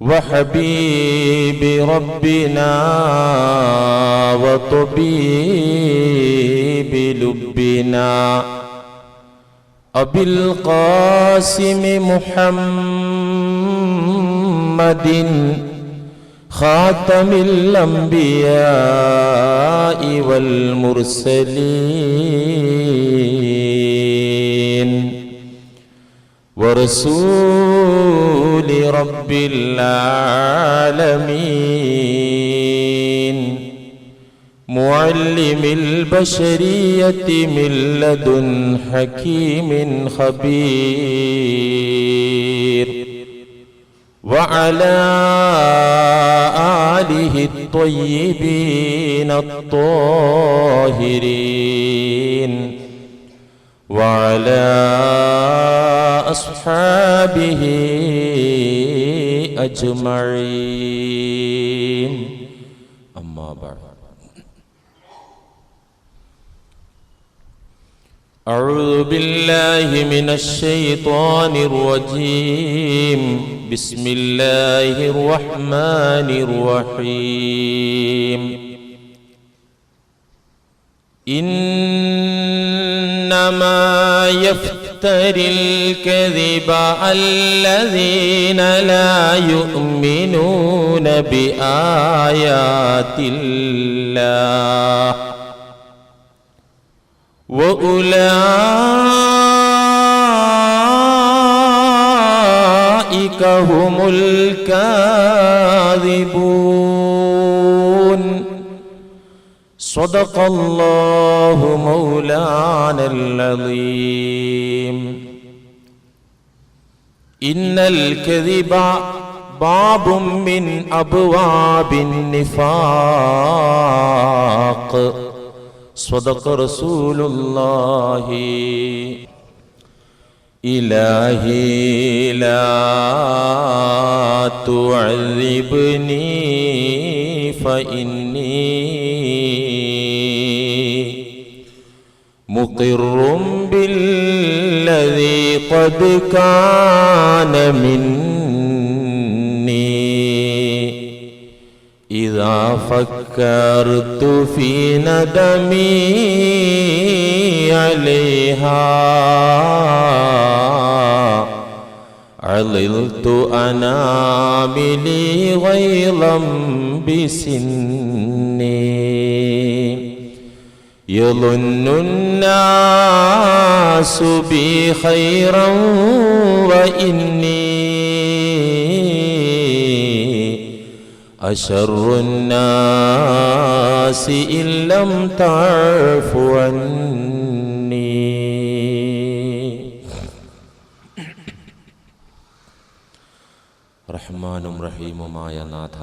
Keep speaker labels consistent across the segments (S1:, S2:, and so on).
S1: وحبيب ربنا وطبيب لبنا أبي القاسم محمد خاتم الأنبياء والمرسلين ورسول رب العالمين. معلم البشرية من لدن حكيم خبير. وعلى آله الطيبين الطاهرين. وعلى أصحابه أجمعين. أما بعد. أعوذ بالله من الشيطان الرجيم. بسم الله الرحمن الرحيم. إنما يفتري الكذب الذين لا يؤمنون بآيات الله وأولئك هم الكاذبون صدق الله مولانا العظيم إن الكذب باب من أبواب النفاق صدق رسول الله إلهي لا تعذبني فإني مقر بالذي قد كان مني. إذا فكرت في ندمي عليها عللت أناملي غيظا بسني. يظن الناس بي خيرا وإني أشر الناس إن لم تعف عني റഹ്മാനും റഹീമുമായ നാഥ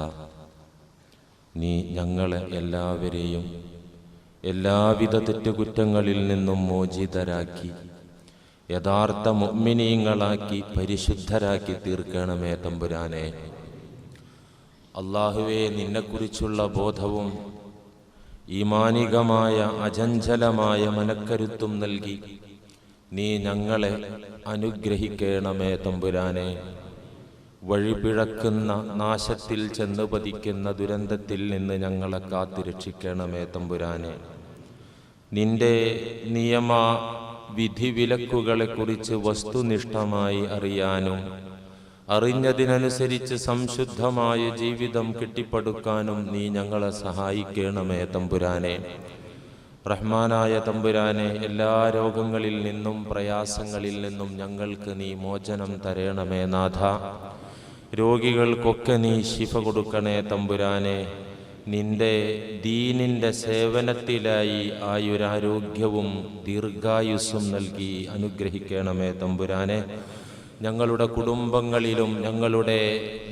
S1: നീ ഞങ്ങളെ എല്ലാവരെയും എല്ലാവിധ തെറ്റുകുറ്റങ്ങളിൽ നിന്നും മോചിതരാക്കി. യഥാർത്ഥ മുഗ്മിനീങ്ങളാക്കി പരിശുദ്ധരാക്കി തീർക്കണമേ തമ്പുരാനെ. അള്ളാഹുവെ നിന്നെക്കുറിച്ചുള്ള ബോധവും ഈമാനികമായ അചഞ്ചലമായ മനക്കരുത്തും നൽകി നീ ഞങ്ങളെ അനുഗ്രഹിക്കണമേ തമ്പുരാനെ. വഴിപിഴക്കുന്ന നാശത്തിൽ ചെന്നുപതിക്കുന്ന ദുരന്തത്തിൽ നിന്ന് ഞങ്ങളെ കാത്തിരക്ഷിക്കണമേ തമ്പുരാനെ. നിന്റെ നിയമ വിധിവിലക്കുകളെക്കുറിച്ച് വസ്തുനിഷ്ഠമായി അറിയാനും അറിഞ്ഞതിനനുസരിച്ച് സംശുദ്ധമായ ജീവിതം കെട്ടിപ്പടുക്കാനും നീ ഞങ്ങളെ സഹായിക്കണമേ തമ്പുരാനെ. റഹ്മാനായ തമ്പുരാനെ എല്ലാ രോഗങ്ങളിൽ നിന്നും പ്രയാസങ്ങളിൽ നിന്നും ഞങ്ങൾക്ക് നീ മോചനം തരണമേ നാഥ. രോഗികൾക്കൊക്കെ നീ ശിഫ കൊടുക്കണേ തമ്പുരാനെ. നിന്റെ ദീനിന്റെ സേവനത്തിലായി ആയുരാരോഗ്യവും ദീർഘായുസ്സും നൽകി അനുഗ്രഹിക്കണമേ തമ്പുരാനെ. ഞങ്ങളുടെ കുടുംബങ്ങളിലും ഞങ്ങളുടെ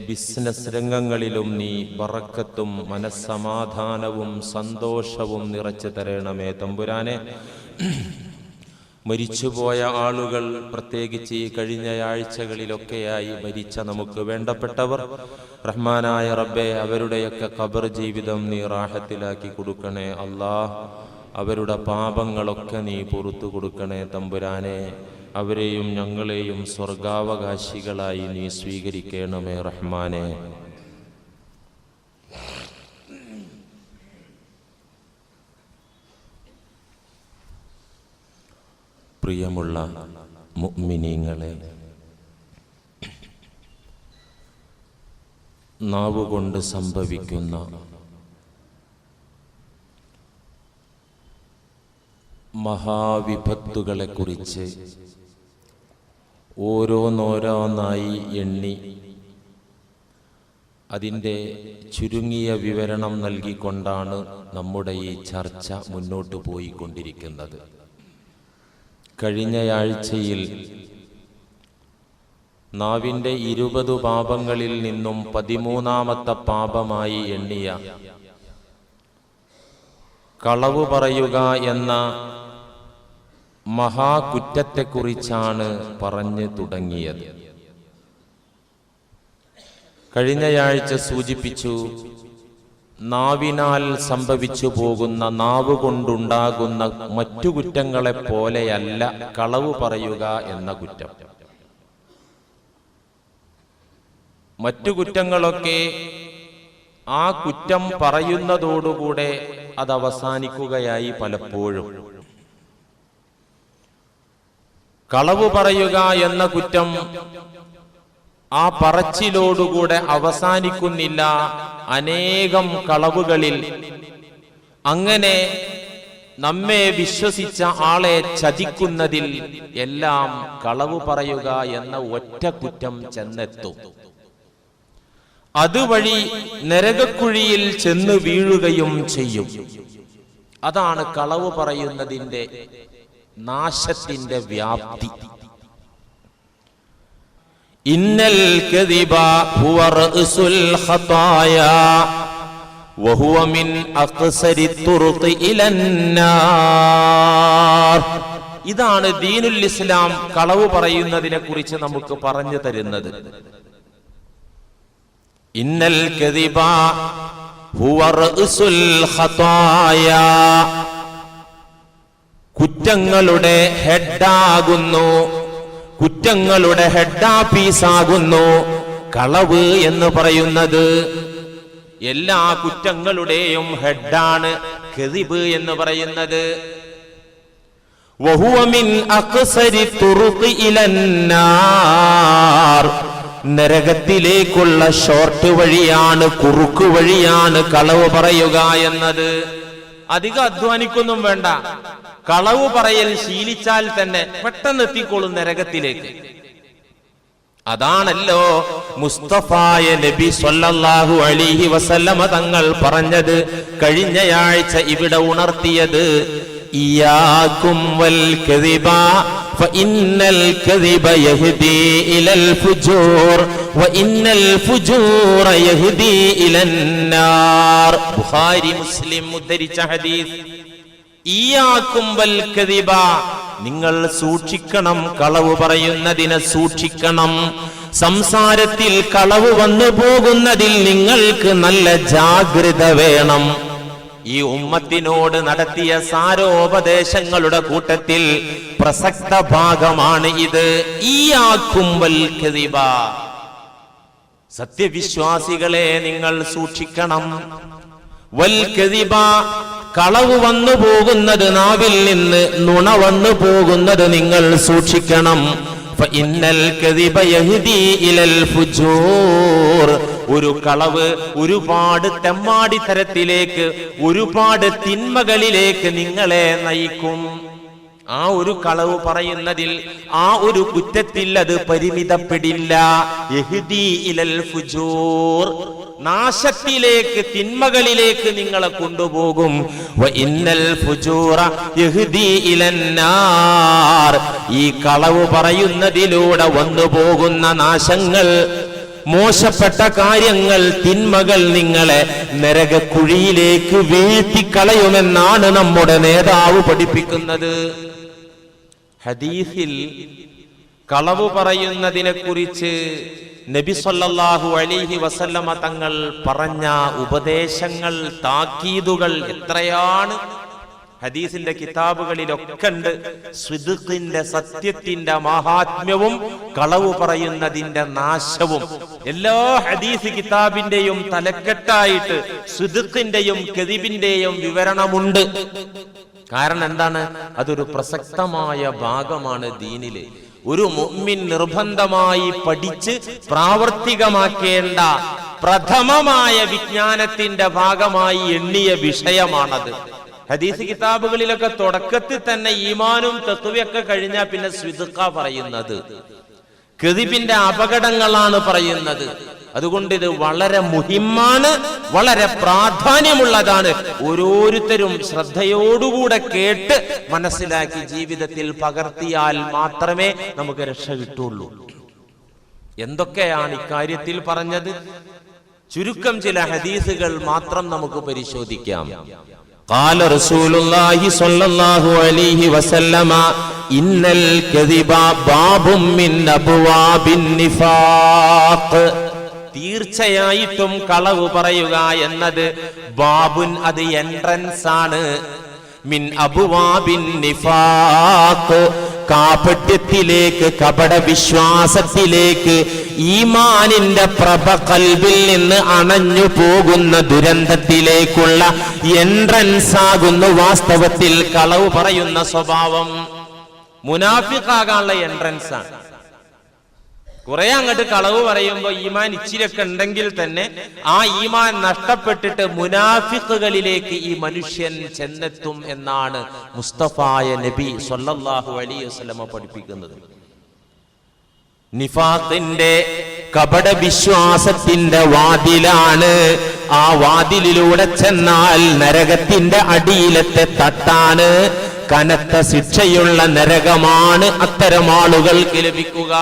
S1: ബിസിനസ് രംഗങ്ങളിലും നീ ബറക്കത്തും മനസ്സമാധാനവും സന്തോഷവും നിറച്ചു തരണമേ തമ്പുരാനെ. മരിച്ചുപോയ ആളുകൾ പ്രത്യേകിച്ച് ഈ കഴിഞ്ഞ ആഴ്ചകളിലൊക്കെയായി മരിച്ച നമുക്ക് വേണ്ടപ്പെട്ടവർ റഹ്മാനായ റബ്ബെ അവരുടെയൊക്കെ ഖബർ ജീവിതം നീ റാഹത്തിലാക്കി കൊടുക്കണേ. അല്ലാ അവരുടെ പാപങ്ങളൊക്കെ നീ പുറത്തു കൊടുക്കണേ തമ്പുരാനെ. അവരെയും ഞങ്ങളെയും സ്വർഗാവകാശികളായി നീ സ്വീകരിക്കണമേ റഹ്മാനെ. പ്രിയമുള്ള മുഗ്മിനീങ്ങളെ നാവുകൊണ്ട് സംഭവിക്കുന്ന മഹാവിപത്തുകളെക്കുറിച്ച് ഓരോന്നോരോന്നായി എണ്ണി അതിന്റെ ചുരുങ്ങിയ വിവരണം നൽകിക്കൊണ്ടാണ് നമ്മുടെ ഈ ചർച്ച മുന്നോട്ട് പോയിക്കൊണ്ടിരിക്കുന്നത്. കഴിഞ്ഞയാഴ്ചയിൽ നാവിന്റെ ഇരുപത് പാപങ്ങളിൽ നിന്നും പതിമൂന്നാമത്തെ പാപമായി എണ്ണിയ കളവ് പറയുക എന്ന മഹാകുറ്റത്തെക്കുറിച്ചാണ് പറഞ്ഞു തുടങ്ങിയത്. കഴിഞ്ഞയാഴ്ച സൂചിപ്പിച്ചു നാവിനാൽ സംഭവിച്ചു പോകുന്ന നാവ് കൊണ്ടുണ്ടാകുന്ന മറ്റു കുറ്റങ്ങളെ പോലെയല്ല കളവ് പറയുക എന്ന കുറ്റം. മറ്റു കുറ്റങ്ങളൊക്കെ ആ കുറ്റം പറയുന്നതോടുകൂടെ അത് അവസാനിക്കുകയായി പലപ്പോഴും. കളവ് പറയുക എന്ന കുറ്റം ആ പറച്ചിലോടുകൂടെ അവസാനിക്കുന്നില്ല. അനേകം കളവുകളിൽ. അങ്ങനെ നമ്മെ വിശ്വസിച്ച ആളെ ചതിക്കുന്നതിൽ എല്ലാം കളവ് പറയുക എന്ന ഒറ്റ കുറ്റം ചെന്നെത്തും. അതുവഴി നരകക്കുഴിയിൽ ചെന്ന് വീഴുകയും ചെയ്യും. അതാണ് കളവ് പറയുന്നതിന്റെ നാശത്തിന്റെ വ്യാപ്തി. ഇന്നൽ കദിബ ഹുവ റഅസുൽ الطرق തുറുഖി ഇലന്നാർ ഇതാണ് ദീനുൽ ഇസ്ലാം കളവ് പറയുന്നതിനെ കുറിച്ച് നമുക്ക് പറഞ്ഞു തരുന്നത്. ഇന്നൽ കുറ്റങ്ങളുടെ ഹെഡാകുന്നു കുറ്റങ്ങളുടെ ഹെഡ് ആകുന്നു. കളവ് എന്ന് പറയുന്നത് എല്ലാ കുറ്റങ്ങളുടെയും ഹെഡാണ് കെതിബ് എന്ന് പറയുന്നത്. നരകത്തിലേക്കുള്ള ഷോർട്ട് വഴിയാണ് കുറുക്ക് വഴിയാണ് കളവ് പറയുക എന്നത്. അധികം അധ്വാനിക്കൊന്നും വേണ്ട. കളവ് പറയൽ ശീലിച്ചാൽ തന്നെ പെട്ടെന്ന് എത്തിക്കോളും നരകത്തിലേക്ക് അതാണല്ലോ മുസ്തഫായ നബി സ്വല്ലല്ലാഹു അലൈഹി വസല്ലമ തങ്ങൾ പറഞ്ഞത് കഴിഞ്ഞയാഴ്ച ഇവിടെ ഉണർത്തിയത് ഇയാക്കും വൽ കദിബ فإن الكذب يهدي إلى الفجور وإن الفجور يهدي إلى النار ബുഖാരി മുസ്ലിം ഉദ്ധരിച്ച ഹദീസ് ഇയാക്കും വൽ കദിബ നിങ്ങൾ സൂക്ഷിക്കണം കളവ് പറയുന്നതിനെ സൂക്ഷിക്കണം. സംസാരത്തിൽ കളവ് വന്നു പോകുന്നതിൽ നിങ്ങൾക്ക് നല്ല ജാഗ്രത വേണം. ഈ ഉമ്മത്തിനോട് നടത്തിയ സാരോപദേശങ്ങളുടെ കൂട്ടത്തിൽ പ്രസക്ത ഭാഗമാണ് ഇത്. ഈ ആക്കുമ്പൽ കതിബ. സത്യവിശ്വാസികളെ നിങ്ങൾ സൂക്ഷിക്കണം. വൽ കദിബ കളവ് വന്നു പോകുന്നത് നാവിൽ നിന്ന് നുണ വന്നു പോകുന്നത് നിങ്ങൾ സൂക്ഷിക്കണം. ഒരു കളവ് ഒരുപാട് തെമ്മാടിത്തരത്തിലേക്ക് ഒരുപാട് തിന്മകളിലേക്ക് നിങ്ങളെ നയിക്കും. ആ ഒരു കളവ് പറയുന്നതിൽ ആ ഒരു കുറ്റത്തിൽ അത് പരിമിതപ്പെടില്ല. നാശത്തിലേക്ക് തിന്മകളിലേക്ക് നിങ്ങളെ കൊണ്ടുപോകും. ഈ കളവ് പറയുന്നതിലൂടെ വന്നു പോകുന്ന നാശങ്ങൾ മോശപ്പെട്ട കാര്യങ്ങൾ തിന്മകൾ നിങ്ങളെ നരകക്കുഴിയിലേക്ക് വീഴ്ത്തിക്കളയുമെന്നാണ് നമ്മുടെ നേതാവ് പഠിപ്പിക്കുന്നത്. ഹദീസിൽ കളവ് പറയുന്നതിനെ കുറിച്ച് നബി സല്ലല്ലാഹു അലൈഹി വസല്ലമ തങ്ങൾ പറഞ്ഞ ഉപദേശങ്ങൾ താക്കീതുകൾ എത്രയാണ്? ഹദീസിന്റെ കിതാബുകളിലൊക്കെ ഉണ്ട് സ്വിദുഖിന്റെ സത്യത്തിന്റെ മഹാത്മ്യവും കളവ് പറയുന്നതിന്റെ നാശവും. എല്ലാ ഹദീസ് കിതാബിന്റെയും തലക്കെട്ടായിട്ട് സ്വിദുഖിന്റെയും കെതിബിന്റെയും വിവരണമുണ്ട്. കാരണം എന്താണ്? അതൊരു പ്രസക്തമായ ഭാഗമാണ് ദീനിൽ. ഒരു മുഅ്മിൻ നിർബന്ധമായി പഠിച്ച് പ്രാവർത്തികമാക്കേണ്ട പ്രഥമമായ വിജ്ഞാനത്തിന്റെ ഭാഗമായി എണ്ണിയ വിഷയമാണത്. ഹദീസ് കിതാബുകളിലൊക്കെ തുടക്കത്തിൽ തന്നെ ഈമാനും തത്വയൊക്കെ കഴിഞ്ഞാൽ പിന്നെ സ്വിദുക്ക പറയുന്നത്. കെതിബിന്റെ അപകടങ്ങളാണ് പറയുന്നത്. അതുകൊണ്ട് ഇത് വളരെ മുഹിമ്മാണ് വളരെ പ്രാധാന്യമുള്ളതാണ് ഓരോരുത്തരും ശ്രദ്ധയോടുകൂടെ കേട്ട് മനസ്സിലാക്കി ജീവിതത്തിൽ പകർത്തിയാൽ മാത്രമേ നമുക്ക് രക്ഷ കിട്ടുള്ളൂ എന്തൊക്കെയാണ് ഇക്കാര്യത്തിൽ പറഞ്ഞത് ചുരുക്കം ചില ഹദീസുകൾ മാത്രം നമുക്ക് പരിശോധിക്കാം قال رسول الله صلى الله عليه وسلم إن الكذب باب من أبواب النفاق തീർച്ചയായിട്ടും കളവ് പറയുക എന്നത് ബാബുൻ അത് എൻട്രൻസ് ആണ് മിൻ അബുവാബിൻ നിഫാഖ് കാപട്യത്തിലേക്ക് കപട വിശ്വാസത്തിലേക്ക് ഈമാനിന്റെ പ്രഭ കൽവിൽ നിന്ന് അണഞ്ഞു പോകുന്ന ദുരന്തത്തിലേക്കുള്ള എൻട്രൻസ് ആകുന്നു വാസ്തവത്തിൽ കളവ് പറയുന്ന സ്വഭാവം. മുനാഫിഖാകാനുള്ള എൻട്രൻസ് ആണ് കുറെ അങ്ങോട്ട് കളവ് പറയുമ്പോ ഈമാൻ ഇച്ചിരിയൊക്കെ ഉണ്ടെങ്കിൽ തന്നെ ആ ഈമാൻ നഷ്ടപ്പെട്ടിട്ട് മുനാഫിക്കുകളിലേക്ക് ഈ മനുഷ്യൻ ചെന്നെത്തും എന്നാണ് മുസ്തഫായ നബി സല്ലല്ലാഹു അലൈഹി വസല്ലമ പഠിപ്പിക്കുന്നത്. നിഫാത്തിന്റെ കപട വിശ്വാസത്തിന്റെ വാതിലാണ്. ആ വാതിലിലൂടെ ചെന്നാൽ നരകത്തിന്റെ അടിയിലത്തെ തട്ടാണ്. കനത്ത ശിക്ഷയുള്ള നരകമാണ് അത്തരം ആളുകൾക്ക് ലഭിക്കുക.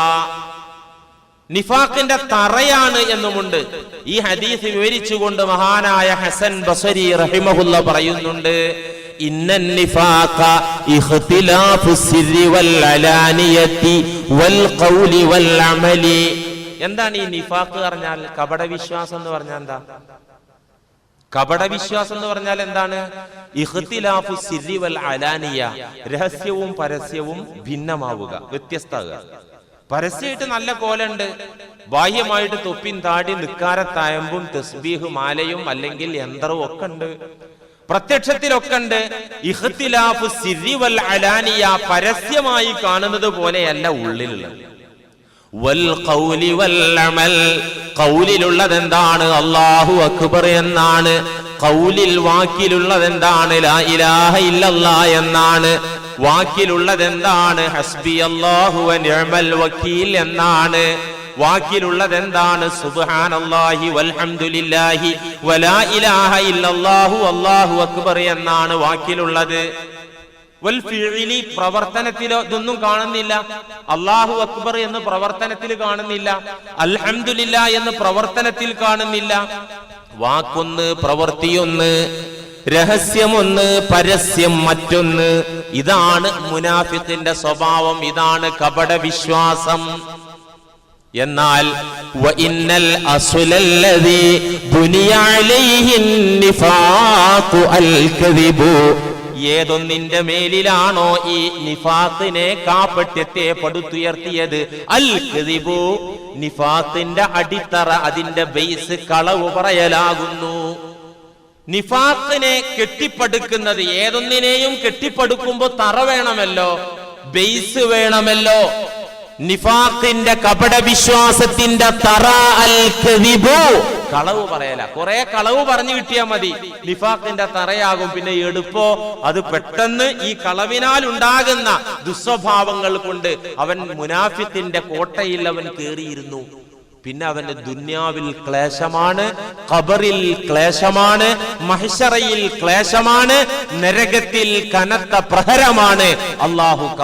S1: നിഫാഖിന്റെ തറയാണ് എന്നുമുണ്ട്. ഈ ഹദീസ് വിവരിച്ചുകൊണ്ട് മഹാനായ ഹസൻ ബസരി റഹിമഹുല്ല പറയുന്നുണ്ട് എന്താണ് ഈ നിഫാക്ക് പറഞ്ഞാൽ? കപട വിശ്വാസം എന്ന് പറഞ്ഞാൽ എന്താ? കപട വിശ്വാസം എന്ന് പറഞ്ഞാൽ എന്താണ്? ഇഖ്തിലാഫു സിരി വൽ അലാനിയ. രഹസ്യവും പരസ്യവും ഭിന്നമാവുക വ്യത്യസ്തമാവുക. പരസ്യമായിട്ട് നല്ല കോലുണ്ട്. ബാഹ്യമായിട്ട് തൊപ്പിൻ താടി നിക്കാരത്തായമ്പും തസ്ബീഹ് മാലയും അല്ലെങ്കിൽ യന്ത്രവും ഒക്കെ ഉണ്ട്. പ്രത്യക്ഷത്തിലൊക്കെ ഉണ്ട് ഇഹ്തിലാഫ് സിരി വൽ അലാനിയ പരസ്യമായി കാണുന്നത് പോലെയല്ല ഉള്ളിലുള്ളത്. ഖൗലിലുള്ളത് എന്താണ് അല്ലാഹു അക്ബർ എന്നാണ്. ഖൗലിൽ വാക്കിലുള്ളത് എന്താണ് ലാ ഇലാഹ ഇല്ലല്ലാ എന്നാണ്. വാക്കിലുള്ളത് എന്താണ് ഹസ്ബി അള്ളാഹു വക്കീൽ എന്നാണ്. വാക്കിലുള്ളത് എന്താണ് സുബ്ഹാനല്ലാഹി വൽഹംദുലില്ലാഹി വലാ ഇലാഹ ഇല്ലല്ലാഹു അല്ലാഹു അക്ബർ എന്നാണ് വാക്കിലുള്ളത്. വൽ പ്രവർത്തനത്തിലോ ഇതൊന്നും കാണുന്നില്ല. അള്ളാഹു അക്ബർ എന്ന് പ്രവർത്തനത്തിൽ കാണുന്നില്ല. അൽഹന്ദില്ല എന്ന് പ്രവർത്തനത്തിൽ കാണുന്നില്ല. വാക്കൊന്ന് പ്രവൃത്തിയൊന്ന് രഹസ്യമൊന്ന് പരസ്യം മറ്റൊന്ന്. ഇതാണ് മുനാഫിത്തിന്റെ സ്വഭാവം ഇതാണ് കപട വിശ്വാസം. എന്നാൽ ഏതൊന്നിന്റെ മേലിലാണോ ഈ നിഫാത്തിനെ കാപ്പട്യത്തെ പടുത്തുയർത്തിയത് അൽ കദിബു നിഫാത്തിന്റെ അടിത്തറ അതിന്റെ ബേസ് കളവ് പറയലാകുന്നു. നിഫാഖിനെ കെട്ടിപ്പടുക്കുന്നത് ഏതൊന്നിനെയും കെട്ടിപ്പടുക്കുമ്പോ തറ വേണമല്ലോ ബേസ് വേണമല്ലോ. നിഫാഖിന്റെ കപട വിശ്വാസത്തിന്റെ തറ അൽ കളവ് പറയല. കുറെ കളവ് പറഞ്ഞു കിട്ടിയാൽ മതി. നിഫാഖിന്റെ തറയാകും. പിന്നെ എടുപ്പോ അത് പെട്ടെന്ന് ഈ കളവിനാൽ ഉണ്ടാകുന്ന ദുസ്വഭാവങ്ങൾ കൊണ്ട് അവൻ മുനാഫിത്തിന്റെ കോട്ടയിൽ അവൻ കേറിയിരുന്നു. പിന്നെ അവന്റെ ദുന്യാവിൽ ക്ലേശമാണ് ഖബറിൽ ക്ലേശമാണ് മഹിഷറയിൽ ക്ലേശമാണ് നരകത്തിൽ കനത്ത പ്രഹരമാണ്. അള്ളാഹു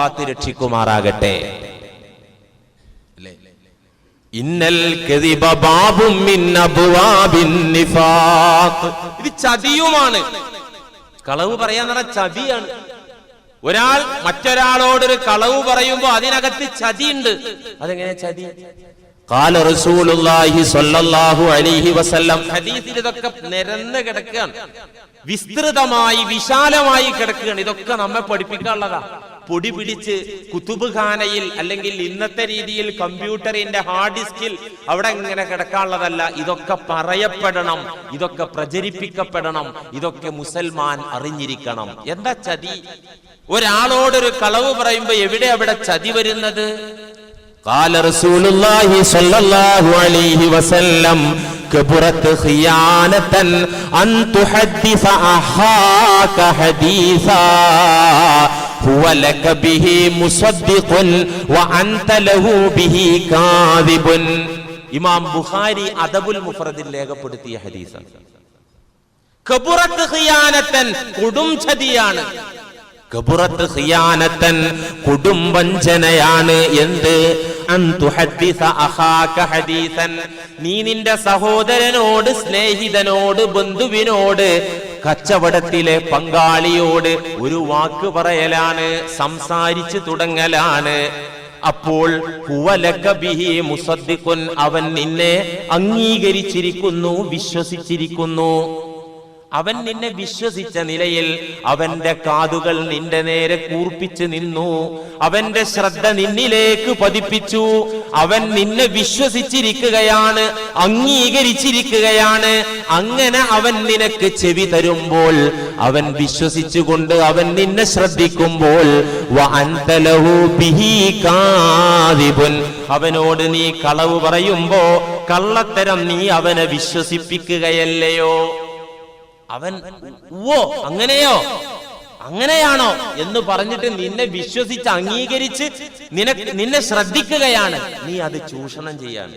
S1: ഇന്നൽ ബാബും മിൻ അബ്വാബിൻ ഇത് ചതിയുമാണ്. കളവ് പറയാന്ന് പറഞ്ഞ ചതിയാണ്. ഒരാൾ മറ്റൊരാളോടൊരു കളവ് പറയുമ്പോ അതിനകത്ത് ചതിയുണ്ട്. അതെങ്ങനെ ചതി? കാല റസൂലുള്ളാഹി സ്വല്ലല്ലാഹു അലൈഹി വസല്ലം ഹദീസിൽ ഇതൊക്കെ നിരന്ന് കിടക്കുകയാണ്. വിസ്തൃതമായി വിശാലമായി കിടക്കുകയാണ്. ഇതൊക്കെ നമ്മെ പഠിപ്പിക്കാനുള്ളതാ. പൊടി പിടിച്ച് കുത്തുബ്ഖാനയിൽ അല്ലെങ്കിൽ ഇന്നത്തെ രീതിയിൽ കമ്പ്യൂട്ടറിന്റെ ഹാർഡ് ഡിസ്കിൽ അവിടെ ഇങ്ങനെ കിടക്കാനുള്ളതല്ല. ഇതൊക്കെ പറയപ്പെടണം. ഇതൊക്കെ പ്രചരിപ്പിക്കപ്പെടണം. ഇതൊക്കെ മുസൽമാൻ അറിഞ്ഞിരിക്കണം. എന്താ ചതി? ഒരാളോടൊരു കളവ് പറയുമ്പോ എവിടെ അവിടെ ചതി വരുന്നത്? قال رسول الله صلى الله عليه وسلم كبرت خيانة أن تحدث أخاك حديثا هو لك به مصدق وأنت له به كاذب ഇമാം ബുഖാരി അദബുൽ മുഫറദിൽ രേഖപ്പെടുത്തിയ ഹദീസാണ് കബുറത്ത് ഖിയാനത്തൻ കൊടും ചതിയാണ് കബുറത്ത് സിയാനത്തൻ കൊടും വഞ്ചനയാണ് എന്ത്? നീ നിന്റെ സഹോദരനോട് സ്നേഹിതനോട് ബന്ധുവിനോട് കച്ചവടത്തിലെ പങ്കാളിയോട് ഒരു വാക്ക് പറയലാണ് സംസാരിച്ചു തുടങ്ങലാണ്. അപ്പോൾ അവൻ നിന്നെ അംഗീകരിച്ചിരിക്കുന്നു വിശ്വസിച്ചിരിക്കുന്നു. അവൻ നിന്നെ വിശ്വസിച്ച നിലയിൽ അവന്റെ കാതുകൾ നിന്റെ നേരെ കൂർപ്പിച്ചു നിന്നു. അവന്റെ ശ്രദ്ധ നിന്നിലേക്ക് പതിപ്പിച്ചു. അവൻ നിന്നെ വിശ്വസിച്ചിരിക്കുകയാണ്. അംഗീകരിച്ചിരിക്കുകയാണ്. അങ്ങനെ അവൻ നിനക്ക് ചെവി തരുമ്പോൾ അവൻ വിശ്വസിച്ചുകൊണ്ട് അവൻ നിന്നെ ശ്രദ്ധിക്കുമ്പോൾ. അവനോട് നീ കളവ് പറയുമ്പോ കള്ളത്തരം നീ അവനെ വിശ്വസിപ്പിക്കുകയല്ലയോ? അവൻ ഓ അങ്ങനെയോ? അങ്ങനെയാണോ? എന്ന് പറഞ്ഞിട്ട് നിന്നെ വിശ്വസിച്ച് അംഗീകരിച്ച് നിനക്ക് നിന്നെ ശ്രദ്ധിക്കുകയാണ്. നീ അത് ചൂഷണം ചെയ്യാണ്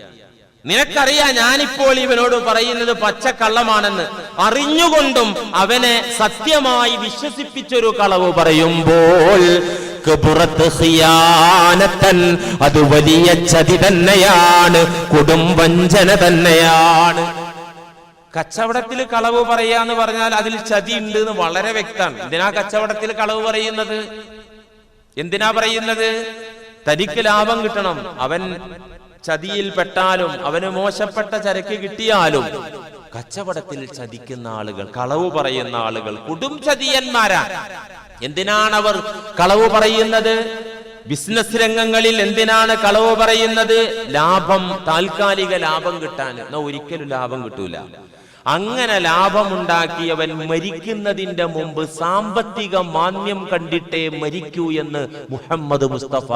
S1: നിനക്കറിയാം ഞാനിപ്പോൾ ഇവനോട് പറയുന്നത് പച്ചക്കള്ളമാണെന്ന്. അറിഞ്ഞുകൊണ്ടും അവനെ സത്യമായി വിശ്വസിപ്പിച്ചൊരു കളവ് പറയുമ്പോൾ പുറത്ത് അത് വലിയ ചതി തന്നെയാണ് കൊടും വഞ്ചന തന്നെയാണ്. കച്ചവടത്തിൽ കളവ് പറയാന്ന് പറഞ്ഞാൽ അതിൽ ചതി ഉണ്ട് എന്ന് വളരെ വ്യക്തമാണ്. എന്തിനാ കച്ചവടത്തിൽ കളവ് പറയുന്നത്? എന്തിനാ പറയുന്നത്? തനിക്ക് ലാഭം കിട്ടണം. അവൻ ചതിയിൽ പെട്ടാലും അവന് മോശപ്പെട്ട ചരക്ക് കിട്ടിയാലും കച്ചവടത്തിൽ ചതിക്കുന്ന ആളുകൾ കളവ് പറയുന്ന ആളുകൾ കുടും ചതിയന്മാരാ എന്തിനാണ് അവർ കളവ് പറയുന്നത്? ബിസിനസ് രംഗങ്ങളിൽ എന്തിനാണ് കളവ് പറയുന്നത്? ലാഭം താൽക്കാലിക ലാഭം കിട്ടാൻ. എന്നാ ഒരിക്കലും ലാഭം കിട്ടൂല. അങ്ങനെ ലാഭമുണ്ടാക്കിയവൻ മരിക്കുന്നതിന്റെ മുമ്പ് സാമ്പത്തിക മാന്യം കണ്ടിട്ടേ മരിക്കൂ എന്ന് മുഹമ്മദ് മുസ്തഫ.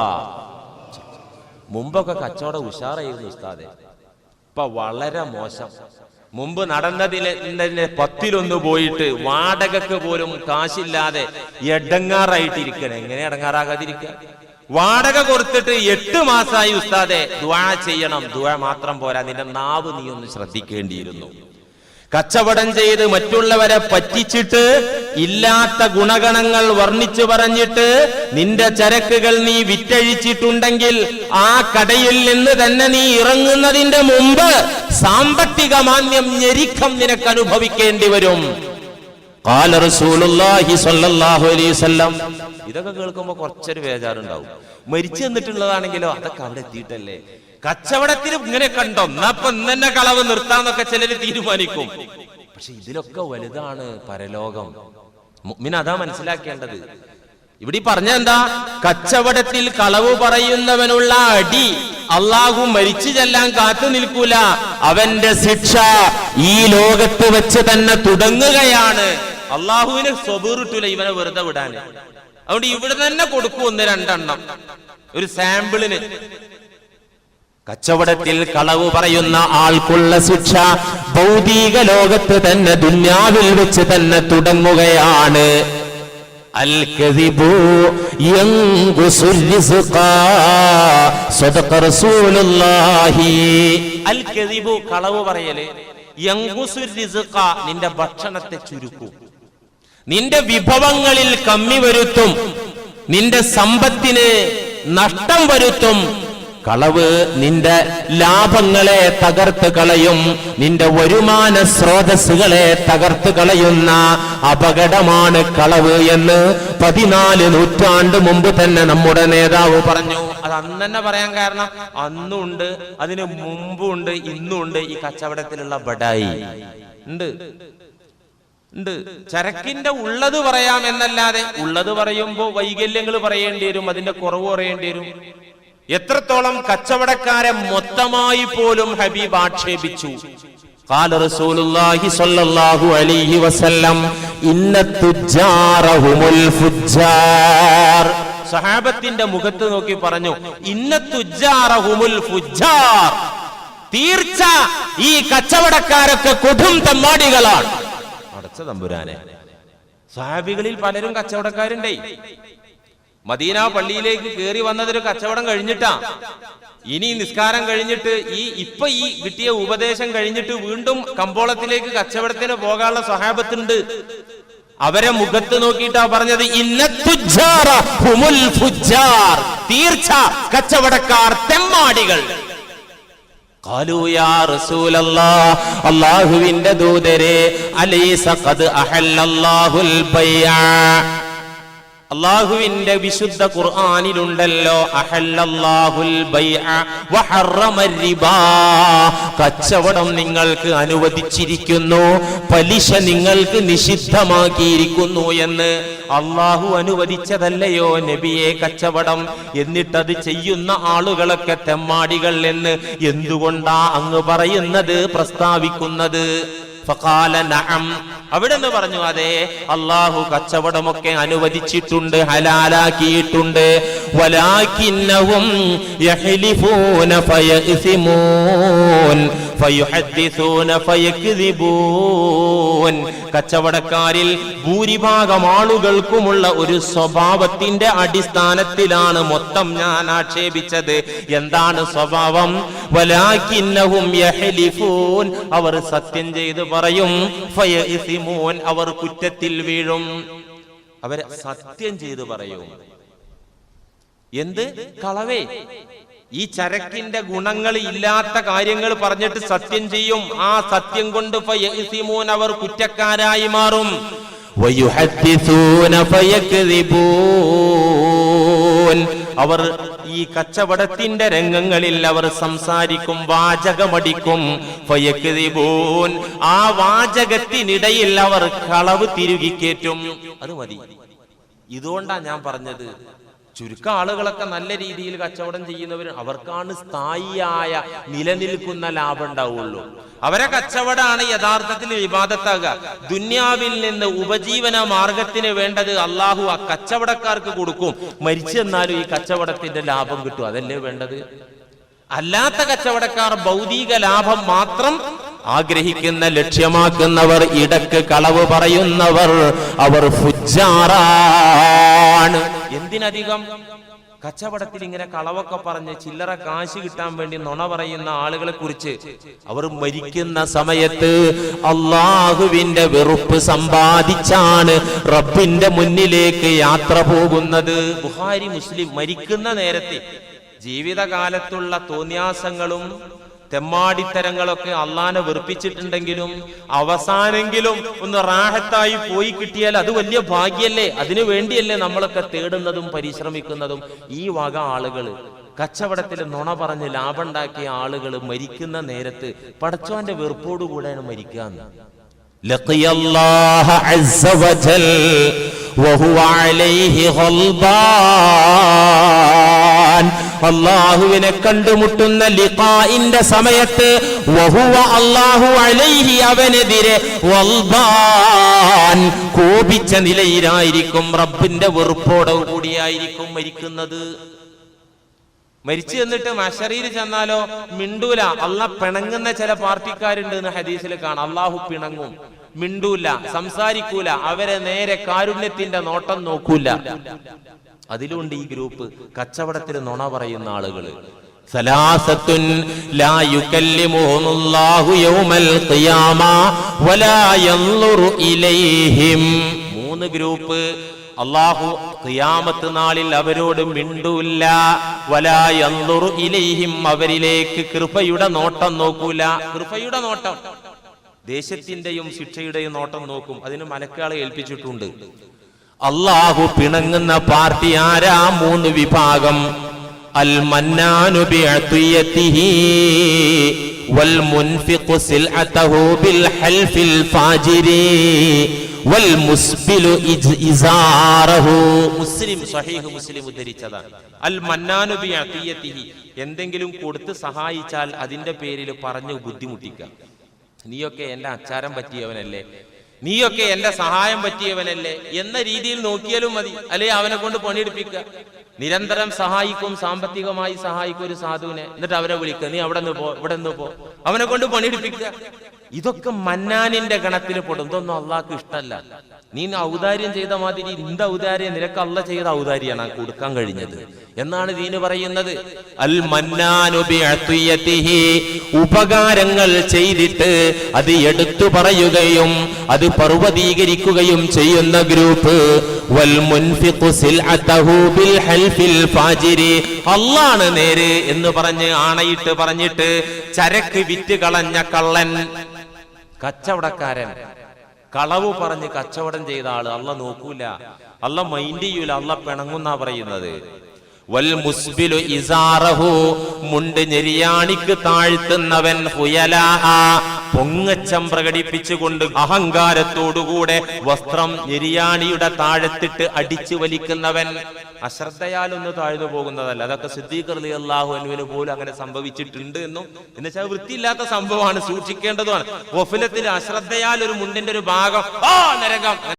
S1: മുമ്പൊക്കെ കച്ചവടം ഉഷാറായിരുന്നു ഉസ്താദെ. ഇപ്പൊ വളരെ മോശം. മുമ്പ് നടന്നതിലെ പത്തിലൊന്ന് പോയിട്ട് വാടകക്ക് പോലും കാശില്ലാതെ എടങ്ങാറായിട്ടിരിക്കണം. എങ്ങനെ എടങ്ങാറാകാതിരിക്കുക വാടക കൊടുത്തിട്ട് എട്ട് മാസമായി ഉസ്താദെ ദ്വാ ചെയ്യണം. ദ്വാ മാത്രം പോരാ. നിന്റെ നാവ് നീ ഒന്ന് ശ്രദ്ധിക്കേണ്ടിയിരുന്നു. കച്ചവടം ചെയ്ത് മറ്റുള്ളവരെ പറ്റിച്ചിട്ട് ഇല്ലാത്ത ഗുണഗണങ്ങൾ വർണിച്ചു പറഞ്ഞിട്ട് നിന്റെ ചരക്കുകൾ നീ വിറ്റഴിച്ചിട്ടുണ്ടെങ്കിൽ ആ കടയിൽ നിന്ന് തന്നെ നീ ഇറങ്ങുന്നതിന്റെ മുമ്പ് സാമ്പത്തിക മാന്യം ഞെരിക്കം നിനക്ക് അനുഭവിക്കേണ്ടി വരും. റസൂലുള്ളാഹി സ്വല്ലല്ലാഹു അലൈഹി വസല്ലം. ഇതൊക്കെ കേൾക്കുമ്പോൾ കുറച്ചൊരു ബേജാറുണ്ടാവും. മരിച്ചു തന്നിട്ടുള്ളതാണെങ്കിലോ അതൊക്കെ അവിടെ എത്തിയിട്ടല്ലേ? കച്ചവടത്തിൽ ഇങ്ങനെ കണ്ടോ? എന്നപ്പൊ എന്നെ കളവ് നിർത്താന്നൊക്കെ ചിലര് തീരുമാനിക്കും. പക്ഷെ ഇതിലൊക്കെ വലുതാണ് പരലോകം. മുഅ്മിൻ അതാ മനസ്സിലാക്കേണ്ടത്. ഇവിടെ പറഞ്ഞ എന്താ? കച്ചവടത്തിൽ കളവ് പറയുന്നവനുള്ള അടി അള്ളാഹു മരിച്ചു ചെല്ലാൻ കാത്തു നിൽക്കൂല. അവന്റെ ശിക്ഷ ഈ ലോകത്ത് വെച്ച് തന്നെ തുടങ്ങുകയാണ്. അള്ളാഹുവിന് സ്വബീറിട്ടില്ല ഇവനെ വെറുതെ വിടാന്. അതുകൊണ്ട് ഇവിടെ തന്നെ കൊടുക്കും ഒന്ന് രണ്ടെണ്ണം. ഒരു സാമ്പിളിന്. കച്ചവടത്തിൽ കളവ് പറയുന്ന ആൾക്കുള്ള ശിക്ഷ ഭൗതിക ലോകത്ത് തന്നെ ദുന്യാവിൽ വെച്ച് തന്നെ തുടങ്ങുകയാണ്. അൽ നിന്റെ ഭക്ഷണത്തെ ചുരുക്കും. നിന്റെ വിഭവങ്ങളിൽ കമ്മി വരുത്തും. നിന്റെ സമ്പത്തിന് നഷ്ടം വരുത്തും. കളവ് നിന്റെ ലാഭങ്ങളെ തകർത്ത് കളയും നിന്റെ വരുമാന സ്രോതസ്സുകളെ തകർത്ത് കളയുന്ന അപകടമാണ് കളവ് എന്ന് പതിനാല് നൂറ്റാണ്ട് മുമ്പ് തന്നെ നമ്മുടെ നേതാവ് പറഞ്ഞു. അത് അന്ന് തന്നെ പറയാൻ കാരണം അന്നുണ്ട് അതിന് മുമ്പുണ്ട് ഇന്നുണ്ട് ഈ കച്ചവടത്തിലുള്ള ബഡായി ഉണ്ട്. ഉണ്ട്. ചരക്കിന്റെ ഉള്ളത് പറയാം എന്നല്ലാതെ ഉള്ളത് പറയുമ്പോ വൈകല്യങ്ങൾ പറയേണ്ടി വരും അതിന്റെ കുറവ് പറയേണ്ടി വരും. എത്രത്തോളം കച്ചവടക്കാരെ മൊത്തമായി പോലും ഹബീബ് ആക്ഷേപിച്ചു قال رسول الله صلى الله عليه وسلم إن التجار هم الفجار സഹാബത്തിന്റെ മുഖത്ത് നോക്കി പറഞ്ഞു ഇന്ന തുജാറഹുമുൽ ഫുജാർ തീർച്ച ഈ കച്ചവടക്കാരൊക്കെ കൊടും തമ്മാടികളാണ് അടച്ച തമ്പുരാനെ സഹാബികളിൽ പലരും കച്ചവടക്കാരുണ്ടേ മദീന പള്ളിയിലേക്ക് കയറി വന്നതൊരു കച്ചവടം കഴിഞ്ഞിട്ടാ. ഇനി നിസ്കാരം കഴിഞ്ഞിട്ട് ഈ ഇപ്പൊ ഈ കിട്ടിയ ഉപദേശം കഴിഞ്ഞിട്ട് വീണ്ടും കമ്പോളത്തിലേക്ക് കച്ചവടത്തിന് പോകാനുള്ള സഹാബത്തുണ്ട് അവരെ മുഖത്ത് നോക്കിയിട്ടാ പറഞ്ഞത് തീർച്ച കച്ചവടക്കാർ തെമ്മാടികൾ. അള്ളാഹുവിന്റെ ദൂതരെ അലൈസ അഹല്ലല്ലാഹുൽ ബൈഅ. അള്ളാഹുവിന്റെ വിശുദ്ധ ഖുർആാനിലുണ്ടല്ലോ അഹല്ലല്ലാഹുൽ കച്ചവടം നിങ്ങൾക്ക് അനുവദിച്ചിരിക്കുന്നു പലിശ നിങ്ങൾക്ക് നിഷിദ്ധമാക്കിയിരിക്കുന്നു എന്ന് അള്ളാഹു അനുവദിച്ചതല്ലയോ നബിയെ കച്ചവടം? എന്നിട്ടത് ചെയ്യുന്ന ആളുകളൊക്കെ തെമ്മാടികൾ എന്ന് എന്തുകൊണ്ടാ അങ്ങ് പറയുന്നത് പ്രസ്താവിക്കുന്നത്? അവിടെ നിന്ന് പറഞ്ഞു അതെ അള്ളാഹു കച്ചവടമൊക്കെ അനുവദിച്ചിട്ടുണ്ട് ഹലാലാക്കിയിട്ടുണ്ട്. ഫയഇസിമൂൻ ഫയുഹദ്ദിസൂന ഫയക്ദിബൂൻ കച്ചവടക്കാരിൽ ഭൂരിഭാഗം ആളുകൾക്കുമുള്ള ഒരു സ്വഭാവത്തിന്റെ അടിസ്ഥാനത്തിലാണ് മൊത്തം ഞാൻ ആക്ഷേപിച്ചത്. എന്താണ് സ്വഭാവം? അവർ സത്യം ചെയ്ത് പറയും അവർ കുറ്റത്തിൽ വീഴും. അവർ സത്യം ചെയ്ത് പറയും. എന്ത്? കളവേ. ഈ ചരക്കിന്റെ ഗുണങ്ങൾ ഇല്ലാത്ത കാര്യങ്ങൾ പറഞ്ഞിട്ട് സത്യം ചെയ്യും. ആ സത്യം കൊണ്ട് അവർ കുറ്റക്കാരായി മാറും. അവർ ഈ കച്ചവടത്തിന്റെ രംഗങ്ങളിൽ അവർ സംസാരിക്കും വാചകമടിക്കും. ആ വാചകത്തിനിടയിൽ അവർ കളവ് തിരുകിക്കേറ്റും അത് മതി. ഇതുകൊണ്ടാ ഞാൻ പറഞ്ഞത്. ചുരുക്കം ആളുകളൊക്കെ നല്ല രീതിയിൽ കച്ചവടം ചെയ്യുന്നവർ അവർക്കാണ് സ്ഥായിയായ നിലനിൽക്കുന്ന ലാഭം ഉണ്ടാവുള്ളൂ. അവരെ കച്ചവടമാണ് യഥാർത്ഥത്തിൽ വിവാദത്താകുക ദുന്യാവിൽ നിന്ന് ഉപജീവന മാർഗത്തിന് വേണ്ടത് അള്ളാഹു ആ കച്ചവടക്കാർക്ക് കൊടുക്കും. മരിച്ചെന്നാലും ഈ കച്ചവടത്തിന്റെ ലാഭം കിട്ടും. അതല്ലേ വേണ്ടത്? അല്ലാത്ത കച്ചവടക്കാർ ഭൗതിക ലാഭം മാത്രം ആഗ്രഹിക്കുന്ന ലക്ഷ്യമാക്കുന്നവർ ഇടയ്ക്ക് കളവ് പറയുന്നവർ അവർ ഫുജാറാണ് എന്തിനധികം കച്ചവടത്തിൽ ഇങ്ങനെ കളവൊക്കെ പറഞ്ഞ് ചില്ലറ കാശ് കിട്ടാൻ വേണ്ടി നുണ പറയുന്ന ആളുകളെ കുറിച്ച് അവർ മരിക്കുന്ന സമയത്ത് അള്ളാഹുവിന്റെ വെറുപ്പ് സമ്പാദിച്ചാണ് റബ്ബിന്റെ മുന്നിലേക്ക് യാത്ര പോകുന്നത്. ബുഹാരി മുസ്ലിം മരിക്കുന്ന നേരത്തെ ജീവിതകാലത്തുള്ള തോന്യാസങ്ങളും തെമ്മാടിത്തരങ്ങളൊക്കെ അള്ളാനെ വെറുപ്പിച്ചിട്ടുണ്ടെങ്കിലും അവസാനെങ്കിലും ഒന്ന് റാഹത്തായി പോയി കിട്ടിയാൽ അത് വലിയ ഭാഗ്യല്ലേ? അതിനു വേണ്ടിയല്ലേ നമ്മളൊക്കെ തേടുന്നതും പരിശ്രമിക്കുന്നതും. ഈ വക ആളുകൾ കച്ചവടത്തിൽ നുണ പറഞ്ഞ് ലാഭമുണ്ടാക്കിയ ആളുകൾ മരിക്കുന്ന നേരത്ത് പടച്ചവന്റെ വെറുപ്പോടുകൂടെയാണ് മരിക്കുക വഹുവാ ചെയ്യാൻ അള്ളാഹുവിനെ കണ്ടുമുട്ടുന്ന ലിഖാഇന്റെ സമയത്ത് വഹുവ അലൈഹി അവനെതിരെ കോപിച്ച നിലയിലായിരിക്കും റബ്ബിന്റെ വെറുപ്പോടെ കൂടിയായിരിക്കും മരിക്കുന്നത്. മരിച്ചു എന്നിട്ട് മഷറിയിൽ ചെന്നാലോ മിണ്ടൂല. അള്ള പിണങ്ങുന്ന ചില പാർട്ടിക്കാരുണ്ട് എന്ന് ഹദീസിൽ കാണാം. അള്ളാഹു പിണങ്ങും. മിണ്ടൂല. സംസാരിക്കൂല. അവരെ നേരെ കാരുണ്യത്തിന്റെ നോട്ടം നോക്കൂല. അതിലുണ്ട് ഈ ഗ്രൂപ്പ് കച്ചവടത്തിന് നുണ പറയുന്ന ആളുകൾ. സലാസത്തുൻ ലാ യുകല്ലിമുഹുല്ലാഹു യൗമൽ ഖിയാമ വലാ യൻളുറു ഇലൈഹിം. മൂന്ന് ഗ്രൂപ്പ് അള്ളാഹു ഖിയാമത്ത് നാളിൽ അവരോട് മിണ്ടൂല്ല. വലാ യൻളുറു ഇലൈഹിം അവരിലേക്ക് കൃപയുടെ നോട്ടം നോക്കൂല. കൃപയുടെ നോട്ടം. ദേശത്തിന്റെയും ശിക്ഷയുടെയും നോട്ടം നോക്കും. അതിന് മലക്കാളെ ഏൽപ്പിച്ചിട്ടുണ്ട്. അള്ളാഹു പിണങ്ങുന്ന പാർട്ടി ആരാ? മൂന്ന് വിഭാഗം. അൽ മന്നാനു മുസ്ലിം മുസ്ലിം ഉദ്ധരിച്ചതാണ്. അൽ മന്നാനു എന്തെങ്കിലും കൊടുത്ത് സഹായിച്ചാൽ അതിന്റെ പേരിൽ പറഞ്ഞു ബുദ്ധിമുട്ടിക്കുക. നീയൊക്കെ എന്റെ അച്ചാരം പറ്റിയവനല്ലേ? നീയൊക്കെ എന്റെ സഹായം പറ്റിയവനല്ലേ? എന്ന രീതിയിൽ നോക്കിയാലും മതി. അല്ലെ അവനെ കൊണ്ട് പണിയെടുപ്പിക്കുക? നിരന്തരം സഹായിക്കും സാമ്പത്തികമായി സഹായിക്കും ഒരു സാധുവിനെ. എന്നിട്ട് അവരെ വിളിക്കുക നീ അവിടെ നിന്ന് പോ ഇവിടെ നിന്ന് പോ. അവനെ കൊണ്ട് പണിയെടുപ്പിക്കുക. ഇതൊക്കെ മന്നാനിന്റെ ഗണത്തിൽ പെടും. ഇതൊന്നും അള്ളാഹ്ക്ക് ഇഷ്ടമല്ല. നീ ഔദാര്യം ചെയ്ത മാതിരി നിന്റെ ഔദാര്യം നിനക്ക് അല്ല ചെയ്ത ഔദാര്യാണ് കൊടുക്കാൻ കഴിഞ്ഞത്. എന്നാണ് ദീന് പറയുന്നത്? അൽ ഉപകാരങ്ങൾ ചെയ്തിട്ട് അത് എടുത്തു പറയുകയും അത് പർവതീകരിക്കുകയും ചെയ്യുന്ന ഗ്രൂപ്പ്. അള്ളാണ് നേര് എന്ന് പറഞ്ഞ് ആണയിട്ട് പറഞ്ഞിട്ട് ചരക്ക് വിറ്റ് കളഞ്ഞ കള്ളൻ. കച്ചവടക്കാരൻ. കളവ് പറഞ്ഞ് കച്ചവടം ചെയ്ത ആൾ അല്ല നോക്കൂല. അല്ല മൈൻഡ് ചെയ്യൂല. അല്ല പിണങ്ങുന്നാ പറയുന്നത്. വൽ മുസ്ബിലു ഇസാറഹു. മുണ്ട് ഞെരിയാണിക്ക് താഴ്ത്തുന്നവൻ പൊങ്ങച്ചം പ്രകടിപ്പിച്ചുകൊണ്ട് അഹങ്കാരത്തോടുകൂടെ വസ്ത്രം ഞെരിയാണിയുടെ താഴത്തിട്ട് അടിച്ചു വലിക്കുന്നവൻ അശ്രദ്ധയാലൊന്ന് താഴ്ന്നു പോകുന്നതല്ല. അതൊക്കെ സിദ്ദീഖ് അള്ളാഹു അനുവിന് പോലും അങ്ങനെ സംഭവിച്ചിട്ടുണ്ട് എന്നും. എന്നുവെച്ചാൽ വൃത്തിയില്ലാത്ത സംഭവമാണ് സൂക്ഷിക്കേണ്ടതുമാണ്. ഒഫിലത്തിൽ അശ്രദ്ധയാൽ ഒരു മുണ്ടിന്റെ ഒരു ഭാഗം ആ നരകം.